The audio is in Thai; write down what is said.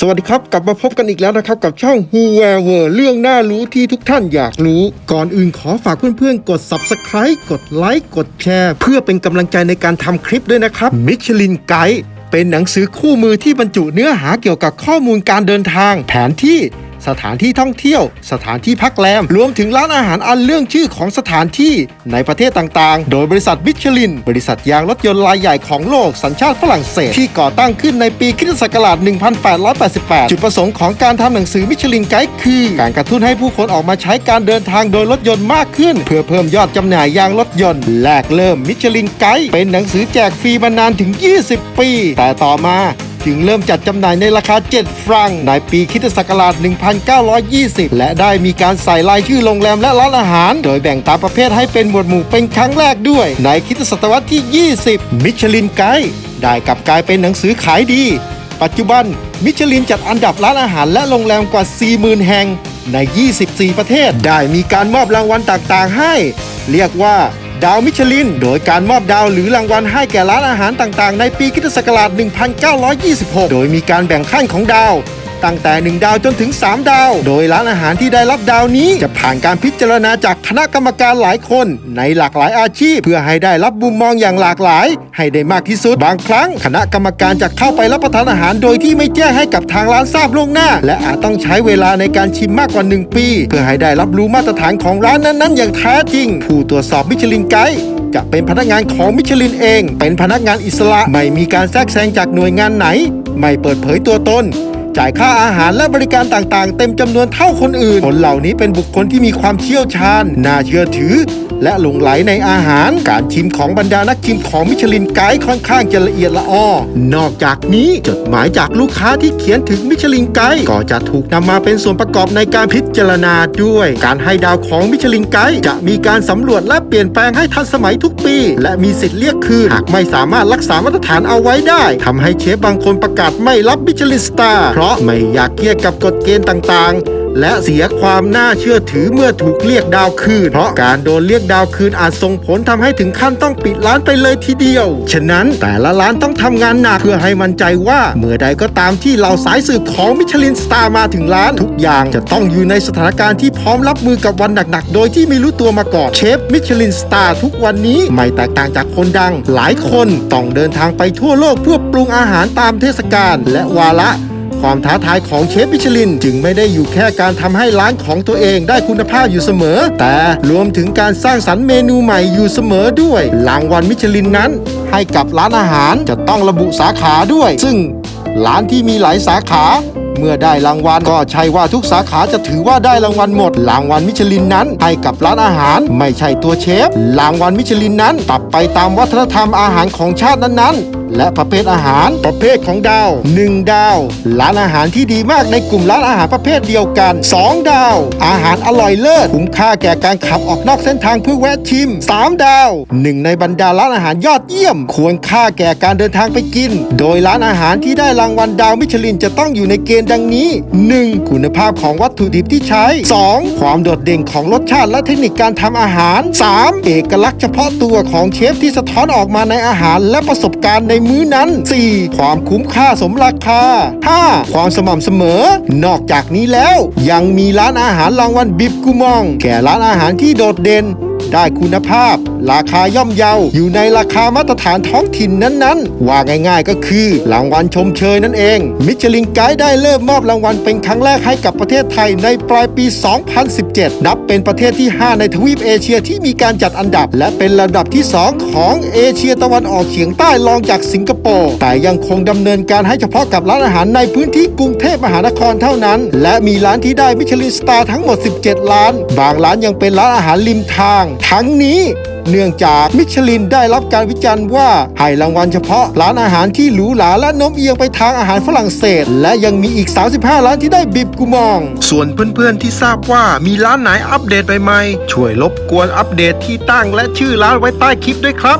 สวัสดีครับ กลับมาพบกันอีกแล้วนะครับ กับช่อง Who Where Were เรื่องน่ารู้ที่ทุกท่านอยากรู้ ก่อนอื่นขอฝากเพื่อนๆ กด Subscribe กดไลค์กดแชร์ เพื่อเป็นกำลังใจในการทำคลิปด้วยนะครับ Michelin Guide เป็นหนังสือคู่มือที่บรรจุเนื้อหาเกี่ยวกับข้อมูลการเดินทาง แผนที่ สถานที่ท่องเที่ยว สถานที่พักแรม รวมถึงร้านอาหารอันเรื่องชื่อของสถานที่ในประเทศต่างๆ โดยบริษัทมิชลิน บริษัทยางรถยนต์รายใหญ่ของโลกสัญชาติฝรั่งเศส ที่ก่อตั้งขึ้นในปีคริสตศักราช 1888 จุดประสงค์ของการทำหนังสือมิชลินไกด์คือ การกระตุ้นให้ผู้คนออกมาใช้การเดินทางโดยรถยนต์มากขึ้น เพื่อเพิ่มยอดจำหน่ายยางรถยนต์แรกเริ่มมิชลินไกด์เป็นหนังสือแจกฟรีมานานถึง 20 ปี แต่ต่อมา จึงเริ่มจัดจำหน่ายในราคา 7 ฟรังในปีคิตศักราช 1920 และได้มีการใส่รายชื่อโรงแรมและร้านอาหาร โดยแบ่งตามประเภทให้เป็นหมวดหมู่เป็นครั้งแรกด้วย ในคิตศตวรรษที่ 20 มิชลินไกด์ได้กลับกลายเป็นหนังสือขายดี ปัจจุบันมิชลินจัดอันดับร้านอาหารและโรงแรมกว่า 40,000 แห่งใน 24 ประเทศ ได้มีการมอบรางวัลต่างๆ ให้ เรียกว่า ดาวมิชลิน โดยการมอบดาวหรือรางวัลให้แก่ร้านอาหารต่างๆ ในปีคริสตศักราช 1926 โดยมีการแบ่งขั้นของดาว ตั้งแต่ 1 ดาวจนถึง 3 ดาว โดยร้านอาหารที่ได้รับดาวนี้ จะผ่านการพิจารณาจากคณะกรรมการหลายคน ในหลากหลายอาชีพ เพื่อให้ได้รับมุมมองอย่างหลากหลาย ให้ได้มากที่สุด บางครั้ง คณะกรรมการจะเข้าไปรับประทานอาหารโดยที่ไม่แจ้งให้กับทางร้านทราบล่วงหน้า และอาจต้องใช้เวลาในการชิมมากกว่า 1 ปี เพื่อให้ได้รับรู้มาตรฐานของร้านนั้นๆ อย่างแท้จริง ผู้ตรวจสอบมิชลินไกด์จะเป็นพนักงานของมิชลินเอง เป็นพนักงานอิสระ ไม่มีการแทรกแซงจากหน่วยงานไหน ไม่เปิดเผยตัวตน จ่ายค่าอาหารและบริการต่างๆ เต็มจำนวนเท่าคนอื่น คนเหล่านี้เป็นบุคคลที่มีความเชี่ยวชาญ น่าเชื่อถือ และหลงไหลในอาหาร การชิมของบรรดานักชิมของมิชลินไกด์ค่อนข้างจะละเอียดละออนอกจากนี้จดหมายจากลูกค้าที่เขียนถึงมิชลินไกด์ก็จะถูกนำมาเป็นส่วนประกอบในการพิจารณาด้วย การให้ดาวของมิชลินไกด์จะมีการสำรวจและเปลี่ยนแปลงให้ทันสมัยทุกปี และมีสิทธิ์เรียกคืนหากไม่สามารถรักษามาตรฐานเอาไว้ได้ทำให้เชฟบางคนประกาศไม่รับมิชลินสตาร์เพราะไม่อยากเกี่ยกับกฎเกณฑ์ต่างๆและเสียความน่าเชื่อถือเมื่อถูกเรียกดาวคืน เพราะการโดนเรียกดาวคืนอาจส่งผลทำให้ถึงขั้นต้องปิดร้านไปเลยทีเดียว ฉะนั้นแต่ละร้านต้องทำงานหนักเพื่อให้มั่นใจว่าเมื่อใดก็ตามที่เราสายสืบของมิชลินสตาร์มาถึงร้าน ทุกอย่างจะต้องอยู่ในสถานการณ์ที่พร้อมรับมือกับวันหนักๆ โดยที่ไม่รู้ตัวมาก่อนเชฟมิชลินสตาร์ทุกวันนี้ไม่แตกต่างจากคนดัง หลายคนต้องเดินทางไปทั่วโลกเพื่อปรุงอาหารตามเทศกาลและวาระ ความท้าทายของเชฟมิชลิน จึงไม่ได้อยู่แค่การทำให้ร้านของตัวเองได้คุณภาพอยู่เสมอ แต่รวมถึงการสร้างสรรค์เมนูใหม่อยู่เสมอด้วยรางวัลมิชลินนั้น ให้กับร้านอาหารจะต้องระบุสาขาด้วย ซึ่งร้านที่มีหลายสาขา เมื่อได้รางวัลก็ใช่ว่าทุกสาขาจะถือว่าได้รางวัลหมด รางวัลมิชลินนั้น ให้กับร้านอาหาร ไม่ใช่ตัวเชฟ รางวัลมิชลินนั้นปรับไปตามวัฒนธรรมอาหารของชาตินั้นๆ และประเภทอาหารประเภทของดาว 1 ดาว ร้านอาหารที่ดีมากในกลุ่มร้านอาหารประเภทเดียวกัน 2 ดาว อาหารอร่อยเลิศคุ้มค่าแก่การขับออกนอกเส้นทางเพื่อแวะชิม 3 ดาวหนึ่งในบรรดาร้านอาหารยอดเยี่ยม ควรค่าแก่การเดินทางไปกิน โดยร้านอาหารที่ได้รางวัลดาวมิชลินจะต้องอยู่ในเกณฑ์ดังนี้ 1. คุณภาพของวัตถุดิบที่ใช้ 2. ความโดดเด่นของรสชาติและเทคนิคการทำอาหาร 3. เอกลักษณ์เฉพาะตัวของเชฟที่สะท้อนออกมาในอาหารและประสบการณ์ในมื้อนั้น 4. ความคุ้มค่าสมราคา 5. ความสม่ำเสมอ นอกจากนี้แล้ว ยังมีร้านอาหารรางวัลบิบกุมอง แก่ร้านอาหารที่โดดเด่น ได้คุณภาพ ราคาย่อมเยา อยู่ในราคามาตรฐานท้องถิ่นนั้นๆ ว่าง่ายๆก็คือรางวัลชมเชยนั่นเอง มิชลินไกด์ได้เริ่มมอบรางวัลเป็นครั้งแรกให้กับประเทศไทยในปลายปี 2017 นับเป็นประเทศที่ 5 ในทวีปเอเชียที่มีการจัดอันดับ และเป็นลำดับที่ 2 ของเอเชียตะวันออกเฉียงใต้รองจากสิงคโปร์แต่ยังคงดำเนินการให้เฉพาะกับร้านอาหารในพื้นที่กรุงเทพมหานครเท่านั้น และมีร้านที่ได้มิชลินสตาร์ทั้งหมด 17 ร้าน บางร้านยังเป็นร้านอาหารริมทางทั้งนี้เนื่องจากมิชลินได้รับการวิจารณ์ว่าให้รางวัลเฉพาะร้านอาหารที่หรูหราและโน้มเอียงไปทางอาหารฝรั่งเศส และยังมีอีก 35 ร้านที่ได้บิบกูมอง ส่วนเพื่อนๆที่ทราบว่ามีร้านไหนอัปเดตใหม่ๆช่วยรบกวนอัปเดตที่ตั้งและชื่อร้านไว้ใต้คลิปด้วยครับ